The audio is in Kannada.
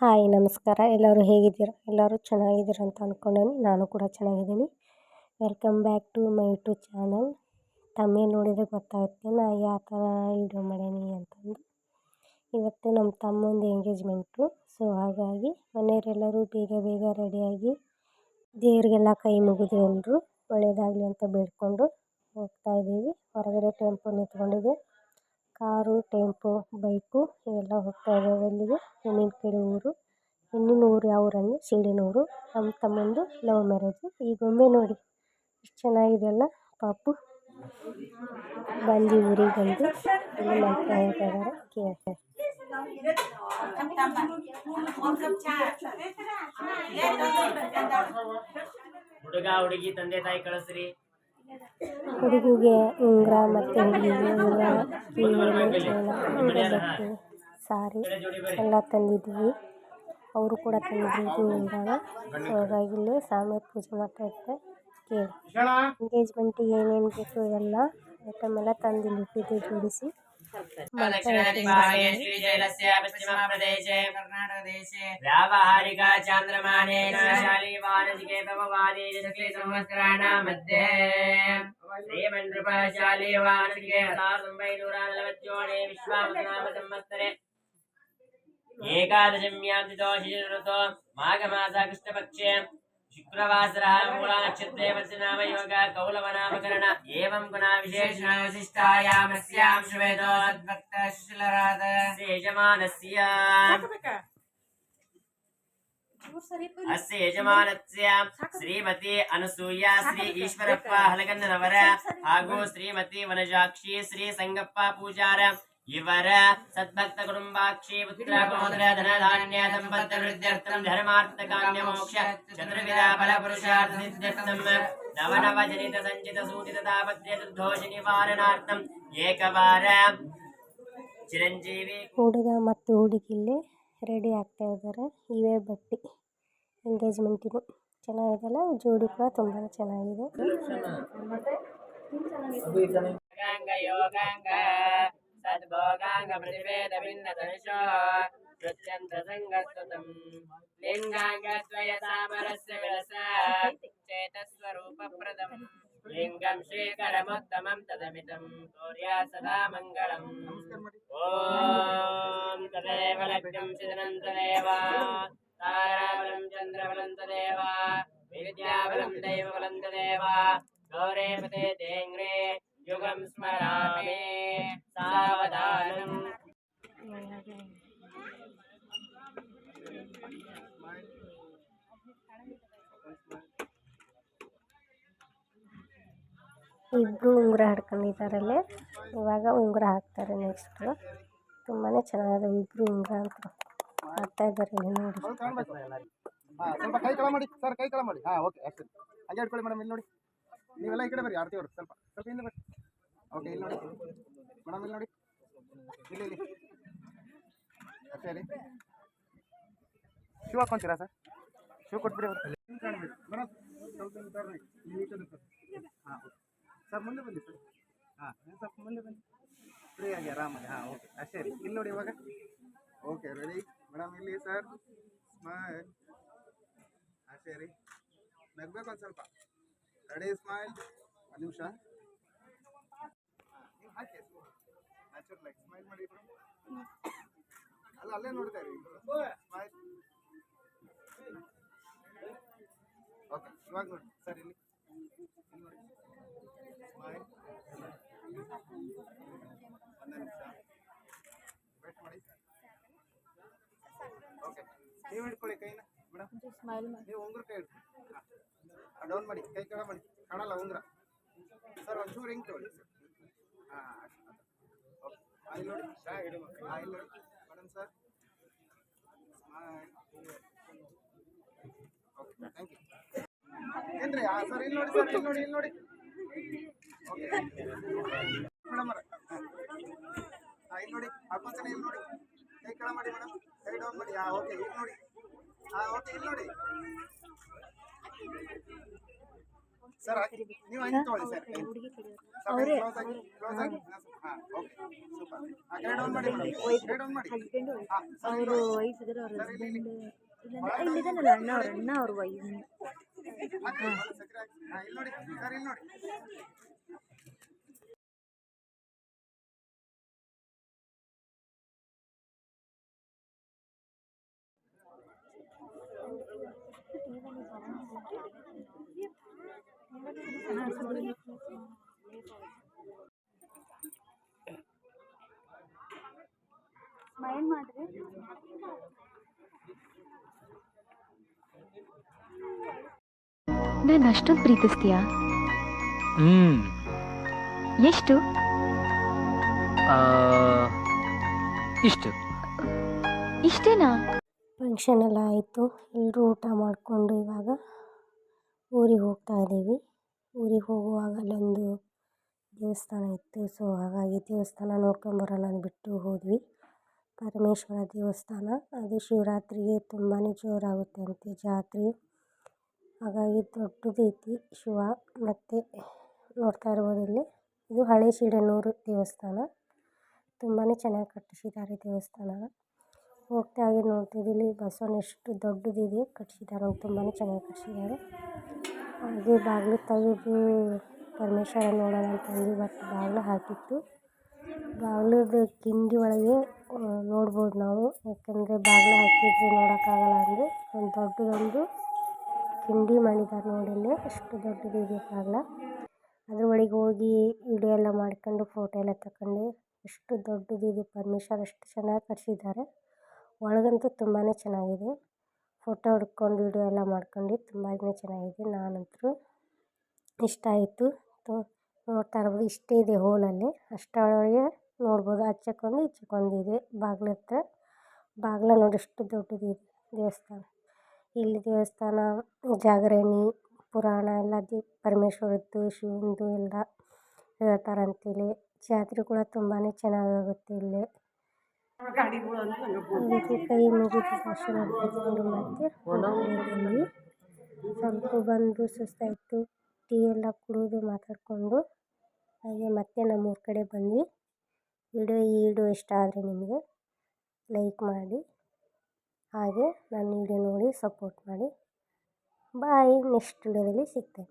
ಹಾಯ್, ನಮಸ್ಕಾರ. ಎಲ್ಲರೂ ಹೇಗಿದ್ದೀರಾ? ಎಲ್ಲರೂ ಚೆನ್ನಾಗಿದ್ದೀರ ಅಂತ ಅಂದ್ಕೊಂಡೇನಿ ನಾನು ಕೂಡ ಚೆನ್ನಾಗಿದ್ದೀನಿ. Welcome back to my YouTube channel. ತಮ್ಮೇ ನೋಡಿದರೆ ಗೊತ್ತಾಗುತ್ತೆ ನಾ ಯಾವ ಥರ ವೀಡಿಯೋ ಮಾಡೀನಿ ಅಂತಂದು. ಇವತ್ತು ನಮ್ಮ ತಮ್ಮಂದು ಎಂಗೇಜ್ಮೆಂಟು. ಸೊ, ಹಾಗಾಗಿ ಮನೆಯವರೆಲ್ಲರೂ ಬೇಗ ಬೇಗ ರೆಡಿಯಾಗಿ ದೇವರಿಗೆಲ್ಲ ಕೈ ಮುಗಿದು ಎಲ್ಲರೂ ಒಳ್ಳೆಯದಾಗಲಿ ಅಂತ ಬೇಡಿಕೊಂಡು ಹೋಗ್ತಾಯಿದ್ದೀವಿ ಹೊರಗಡೆ ಟೆಂಪೋ ನಿಂತ್ಕೊಂಡಿದೆ ಕಾರು, ಟೆಂಪೋ, ಬೈಕು ಇವೆಲ್ಲ ಹೋಗ್ತಾ ಇದ್ದಾವೆ ಅಲ್ಲಿಗೆ. ಹೆಣ್ಣಿನ ಕಡೆ ಊರು. ಹೆಣ್ಣಿನ ಊರು ಯಾವ ಊರಂದ್ರೆ ಊರು ನಮ್ಮ ತಮ್ಮಂದು ಲವ್ ಮ್ಯಾರೇಜು ಗೊಂಬೆ ನೋಡಿ ಎಷ್ಟು ಚೆನ್ನಾಗಿದೆ ಅಲ್ಲ ಪಾಪು. ಬಂದು ಊರಿಗೆ ಬಂದು ಇಲ್ಲಿ ಮಾಡ್ತಾ ಇದ್ದಾರೆ. ಕೇಳ್ತಾರೆ ಹುಡುಗ, ಹುಡುಗಿ, ತಂದೆ, ತಾಯಿ ಕಳಿಸ್ರಿ. ಹುಡುಗಿಗೆ ಉಂಗುರ ಮತ್ತು ಹುಡುಗಿಗೆ ಉಂಗುರ ಕೀಲು ಚೈನ ಬಟ್ಟೆ ಸಾರಿ ಎಲ್ಲ ತಂದಿದ್ವಿ. ಅವರು ಕೂಡ ತಂದಿದ್ರು ಸೊ ಹಾಗಾಗಿ ಇಲ್ಲಿ ಸಾಮಿ ಪೂಜೆ ಮಾಡ್ತಾ ಇದ್ದಾರೆ. ಕೇಳಿ. ಎಂಗೇಜ್ಮೆಂಟಿಗೆ ಏನೇನು ಬೇಕು ಎಲ್ಲ ಐಟಮ್ ಎಲ್ಲ ತಂದು ಇಲ್ಲಿ ಇಟ್ಟಿದ್ದೆ ಜೋಡಿಸಿ. श्रीशैलस्यापश्चिमप्रदेशे कर्णाटकदेशे व्यावहारिका चान्द्रमाने शालीवानजिके तव वादे संवत्सराणां मध्ये श्रीमण्डृपाशालीवानजिके मुम्बैदूरानलवत्योणे विश्वामसंवत्सरे एकादशम्यां तितो शिशिरतो माघमासा कृष्णपक्षे ನಲವತ್ತೇಳನೇ ವಿಶ್ವಾವಸನಾಮ ಸಂವತ್ಸರೆ ಏಕಾದಶಮ್ಯಾಂತಿತೋ ಶಿಶಿರಋತೋ ಮಾಘಮಾಸ ಕೃಷ್ಣಪಕ್ಷೆ ಶುಕ್ರವಾಸರः मूलानक्षत्रे नाम योग कौलवनामकरण एवं गुणा विशेषण विशिष्टायामस्यां श्वेतोद्भक्तशिशिलराध यजमानस्य अस्य यजमानस्य ಶ್ರೀಮತಿ ಅನಸೂಯ ಶ್ರೀ ಈಶ್ವರಪ್ಪ ಹಲಗನ್ನರವರ ಹಾಗೂ ಶ್ರೀಮತಿ ವನಜಾಕ್ಷಿ ಶ್ರೀ ಸಂಗಪ್ಪ ಪೂಜಾರ ಇವರ ಸದ್ಭಕ್ತ ಕುಟುಂಬಾಕ್ಷಿ ಪುತ್ರ ಕುಮೋದರ ಧನ ಧಾನ್ಯ ಸಂಪತ್ತ ವೃದ್ಧ್ಯರ್ಥಂ ಧರ್ಮಾರ್ಥ ಕಾಮ್ಯ ಮೋಕ್ಷ ಚತುರ್ವಿಧ ಫಲ ಪುರುಷಾರ್ಥ ಸಿದ್ಧ್ಯರ್ಥಂ ನವ ನವ ಜನಿತ ಸಂಚಿತ ಸೂಚಿತ ತಾಪತ್ರ್ಯ ದುರ್ದೋಷ ನಿವಾರಣಾರ್ಥಂ ಏಕವಾರ. ಚಿರಂಜೀವಿ. ಹುಡುಗ ಮತ್ತು ಹುಡುಗಿಲ್ಲಿ ರೆಡಿ ಆಗ್ತಾ ಇದ್ದಾರೆ. ಇವೇ ಬಟ್ಟಿ ಎಂಗೇಜ್ಮೆಂಟಿಗೂ ಚೆನ್ನಾಗಿದೆಲ್ಲ ಜೋಡಿ ಕೂಡ ತುಂಬಾ ಚೆನ್ನಾಗಿದೆ. ಯೋಗಾಂಗ. तद्भोगाङ्गप्रतिवेदभिन्नतनुषो नृत्यन्तसङ्गस्तुतम् लिङ्गाङ्गद्वयतामरस्य विलस चेतस्वरूपप्रदम् लिङ्गं श्रीकरमुत्तमं तदमितं सूर्या सदा मङ्गलम् ॐ तदेव लक्ष्यं सिदनन्तदेव ताराबलं चन्द्रबलं तदेव विद्याबलं दैवबलं तदेव गौरे पते तेङ्ग्रे ಚಂದ್ರಬಲಂ स्मरामि। सावधानम् ಇಬ್ಬರು ಉಂಗುರ ಹಿಡ್ಕೊಂಡಿದ್ದಾರಲ್ಲೇ? ಇವಾಗ ಉಂಗುರ ಹಾಕ್ತಾರೆ ನೆಕ್ಸ್ಟ್ ತುಂಬಾ ಚೆನ್ನಾಗಿದೆ ಇಬ್ಬರು ಉಂಗುರ ಅಂತ ಹಾಕ್ತಾ ಇದ್ದಾರೆ ಇಲ್ಲಿ ನೋಡಿ. ಸ್ವಲ್ಪ ಕೈ ಕಳ ಮಾಡಿ ಸರ್ ಕೈ ಕಳ ಮಾಡಿ ಹಾಂ ಓಕೆ ಅಷ್ಟೇ. ಹಂಗೆ ಇಟ್ಕೊಳ್ಳಿ ಮೇಡಮ್ ಇಲ್ಲಿ ನೋಡಿ. ನೀವೆಲ್ಲ ಈ ಕಡೆ ಬರ್ರಿ ಆರ್ತಿ ಅವರು ಸ್ವಲ್ಪ ಸ್ವಲ್ಪ ಹಿಂದೆ ಬರ್ರಿ ಓಕೆ ಇಲ್ಲಿ ನೋಡಿ. ಮೇಡಮ್ ಇಲ್ಲಿ ನೋಡಿ. ಇಲ್ಲಿ ಇಲ್ಲಿ. ಅಷ್ಟೇ ರೀ ಶೂ ಹಾಕೊಂತೀರಾ ಸರ್ ಶೂ ಕೊಟ್ಬಿಡಿ ಹಾಂ ಸರ್ ಮುಂದೆ ಬನ್ನಿ ಸರ್ ಹಾಂ ಸ್ವಲ್ಪ ಮುಂದೆ ಬನ್ನಿ. ಫ್ರೀ ಆಗಿ ಆರಾಮಾಗಿ. ಹಾಂ ಓಕೆ ಅಷ್ಟೇ ರೀ ಇಲ್ಲಿ ನೋಡಿ ಇವಾಗ. ಓಕೆ ರೆಡಿ ಮೇಡಮ್ ಇಲ್ಲಿ ಸರ್ ಸ್ಮೈಲ್ ಅಷ್ಟೇ ರೀ. ನಗ್ಬೇಕು ಒಂದು ಸ್ವಲ್ಪ. ರೆಡಿ ಸ್ಮೈಲ್ ಒಂದು ನಿಮಿಷ. ಹಾಕಿ ನ್ಯಾಚುರಲ್ ಆಗಿ ಸ್ಮೈಲ್ ಮಾಡಿ ಅಲ್ಲ ಅಲ್ಲೇ ನೋಡ್ತಾ ಇರಿ. ಸ್ಮೈಲ್ ಓಕೆ ಇವಾಗ ನೋಡಿ. ಸರ್ ಇಲ್ಲಿ. ಸ್ಮೈಲ್ ಒಂದು ನಿಮಿಷ. ವೇಟ್ ಮಾಡಿ. ಓಕೆ ನೀವು ಹಿಡ್ಕೊಳ್ಳಿ ಕೈನ. ಮೇಡಮ್ ನೀವು ಉಂಗುರ ಕೈ ಹಿಡ್ಕೊಳ್ಳಿ. ಡೌನ್ ಮಾಡಿ. ಕೈ ಕೆಳ ಮಾಡಿ. ಕಾಣಲ್ಲ ಉಂಗುರ. ಸರ್ ಒಂಚೂರು ಹಿಂಗೆ ತಗೊಳ್ಳಿ ಸರ್ ಹಾಂ ನೋಡಿ. ಹಾಂ ಇಲ್ಲಿ ನೋಡಿ. Madam sir okay thank you ಏನ್ರಿ? ಹಾಂ ಸರ್ ಇಲ್ಲಿ ನೋಡಿ ಸರ್ ಇಲ್ಲಿ ನೋಡಿ ಇಲ್ಲಿ ನೋಡಿ. ಓಕೆ ಮೇಡಮ್ ಹಾಂ, ಇಲ್ಲಿ ನೋಡಿ. ಹಾಕೊಂತಾನೆ ಇಲ್ಲಿ ನೋಡಿ. ಕೈ ಕೆಳ ಮಾಡಿ ಮೇಡಮ್ ಕೈ ಡೌನ್ ಮಾಡಿ. ಹಾಂ ಓಕೆ ಇಲ್ಲಿ ನೋಡಿ. ಹಾಂ ಓಕೆ ಇಲ್ಲಿ ನೋಡಿ. ಸರ್ ನೀವು ಹಂಗೆ ತಗೊಳ್ಳಿ ಸರ್. ಕ್ಲೋಸ್ ಆಗಿ ಕ್ಲೋಸ್ ಆಗಿ. ಹಾಂ ಓಕೆ ಸೂಪರ್. ಹಾಂ ಎರಡು ಆನ್ ಮಾಡಿ ಮೇಡಮ್. ಎರಡು ಆನ್ ಮಾಡಿ. ಹಾಂ ಅವರು ವಯಸ್ಸಿದ್ರೆ ಅವ್ರ ಹಸ್ಬೆಂಡ್. ಇಲ್ಲಿದ್ದಾನಲ್ಲ ಅಣ್ಣ ಅವ್ರ ಅಣ್ಣ ಅವ್ರ ವಯಸ್ಸು ಮತ್ತೆ ಸಕ್ಕರೆ ಹಾಕಿ ಹಾಂ ಇಲ್ಲಿ ನೋಡಿ ಸರ್ ಇಲ್ಲಿ ನೋಡಿ. ಸ್ಮೈಲ್ ಮಾಡ್ರಿ ನಾನು ಅಷ್ಟೊಂದು ಪ್ರೀತಿಸ್ತೀಯಾ? ಹ್ಮ್. ಎಷ್ಟು? ಆ, ಇಷ್ಟು. ಇಷ್ಟೇನಾ? ಫಂಕ್ಷನ್ ಎಲ್ಲ ಆಯಿತು. ಎಲ್ಲರೂ ಊಟ ಮಾಡಿಕೊಂಡು ಇವಾಗ ಊರಿಗೆ ಹೋಗ್ತಾ ಇದ್ದೀವಿ. ಊರಿಗೆ ಹೋಗುವಾಗ ಅಲ್ಲೊಂದು ದೇವಸ್ಥಾನ ಇತ್ತು. ಸೊ ಹಾಗಾಗಿ ದೇವಸ್ಥಾನ ನೋಡ್ಕೊಂಬರೋಣ ಅಂದ್ಬಿಟ್ಟು ಹೋದ್ವಿ. ಪರಮೇಶ್ವರ ದೇವಸ್ಥಾನ. ಅದು ಶಿವರಾತ್ರಿಗೆ ತುಂಬಾ ಜೋರಾಗುತ್ತೆ ಅಂತೆ ಜಾತ್ರೆ. ಹಾಗಾಗಿ ದೊಡ್ಡದೈತಿ ಶಿವ. ಮತ್ತು ನೋಡ್ತಾ ಇರ್ಬೋದು ಇಲ್ಲಿ. ಇದು ಹಳೆ ಸಿಡನೂರು ದೇವಸ್ಥಾನ. ತುಂಬಾ ಚೆನ್ನಾಗಿ ಕಟ್ಟಿಸಿದ್ದಾರೆ ದೇವಸ್ಥಾನನ ಹೋಗ್ತಾ ಹಾಗೆ ನೋಡ್ತಿದ್ವಿ ಇಲ್ಲಿ ಬಸವಣ್ಣ ಎಷ್ಟು ದೊಡ್ಡದಿದೆ ಕಟ್ಸಿದ್ದಾರೆ ತುಂಬಾ ಚೆನ್ನಾಗಿ ಕಟ್ಸಿದ್ದಾರೆ ಹಾಗೆ ಬಾಗಿಲು ತೆಗೆದು ಪರಮೇಶ್ವರ ನೋಡೋಣ ಅಂತಂದು ಬಟ್ ಬಾಗಿಲು ಹಾಕಿತ್ತು. ಬಾಗಿಲದ ಕಿಂಡಿ ಒಳಗೆ ನೋಡ್ಬೋದು ನಾವು. ಯಾಕಂದರೆ ಬಾಗಿಲು ಹಾಕಿದ್ರೆ ನೋಡೋಕ್ಕಾಗಲ್ಲ ಅಂದರೆ ಒಂದು ದೊಡ್ಡದೊಂದು ಕಿಂಡಿ ಮಾಡಿದ್ದಾರೆ ನೋಡಿ ಅಲ್ಲಿ ಎಷ್ಟು ದೊಡ್ಡದಿದೆ ಬಾಗಿಲ. ಅದ್ರ ಒಳಗೆ ಹೋಗಿ ವಿಡಿಯೋ ಎಲ್ಲ ಮಾಡ್ಕೊಂಡು ಫೋಟೋ ಎಲ್ಲ ತಗೊಂಡು, ಎಷ್ಟು ದೊಡ್ಡದಿದೆ ಪರಮೇಶ್ವರ ಎಷ್ಟು ಚೆನ್ನಾಗಿ ಕಟ್ಟಿಸಿದ್ದಾರೆ. ಒಳಗಂತೂ ತುಂಬಾ ಚೆನ್ನಾಗಿದೆ. ಫೋಟೋ ಹೊಡ್ಕೊಂಡು, ವಿಡಿಯೋ ಎಲ್ಲ ಮಾಡ್ಕೊಂಡು ತುಂಬಾ ಚೆನ್ನಾಗಿದೆ. ನಾನಂತೂ ಇಷ್ಟ ಆಯಿತು. ನೋಡ್ತಾ ಇರ್ಬೋದು. ಇಷ್ಟೇ ಇದೆ ಹೋಲಲ್ಲಿ. ಅಷ್ಟೊಳಗೆ ನೋಡ್ಬೋದು. ಆಚೆಗೊಂದು ಇದೆ ಬಾಗ್ಲ ಹತ್ರ. ಬಾಗ್ಲ ನೋಡಿ ಎಷ್ಟು ದೊಡ್ಡದಿದೆ ದೇವಸ್ಥಾನ. ಇಲ್ಲಿ ದೇವಸ್ಥಾನ, ಜಾಗರಣಿ, ಪುರಾಣ ಎಲ್ಲ ದಿ ಪರಮೇಶ್ವರದ್ದು, ಶಿವಂದು ಎಲ್ಲ ಹೇಳ್ತಾರಂತೇಳಿ ಜಾತ್ರೆ ಕೂಡ ತುಂಬಾ ಚೆನ್ನಾಗಾಗುತ್ತೆ ಇಲ್ಲಿ. ಅದಕ್ಕೆ ಕೈ ಮುಗಿದು ಪಡ್ಕೊಂಡು ಮತ್ತೆ ಬಂದ್ವಿ ಸ್ವಲ್ಪ ಬಂದು ಸುಸ್ತಾಯಿತು ಟೀ ಎಲ್ಲ ಕುಡಿದು ಮಾತಾಡಿಕೊಂಡು ಹಾಗೆ ಮತ್ತೆ ನಮ್ಮೂರ ಕಡೆ ಬಂದ್ವಿ ವಿಡಿಯೋ ಈ ವಿಡಿಯೋ ಇಷ್ಟ ಆದರೆ ನಿಮಗೆ ಲೈಕ್ ಮಾಡಿ ಹಾಗೆ ನನ್ನ ವಿಡಿಯೋ ನೋಡಿ ಸಪೋರ್ಟ್ ಮಾಡಿ ಬಾಯ್ ನೆಕ್ಸ್ಟ್ ವಿಡಿಯೋದಲ್ಲಿ ಸಿಗ್ತೇನೆ.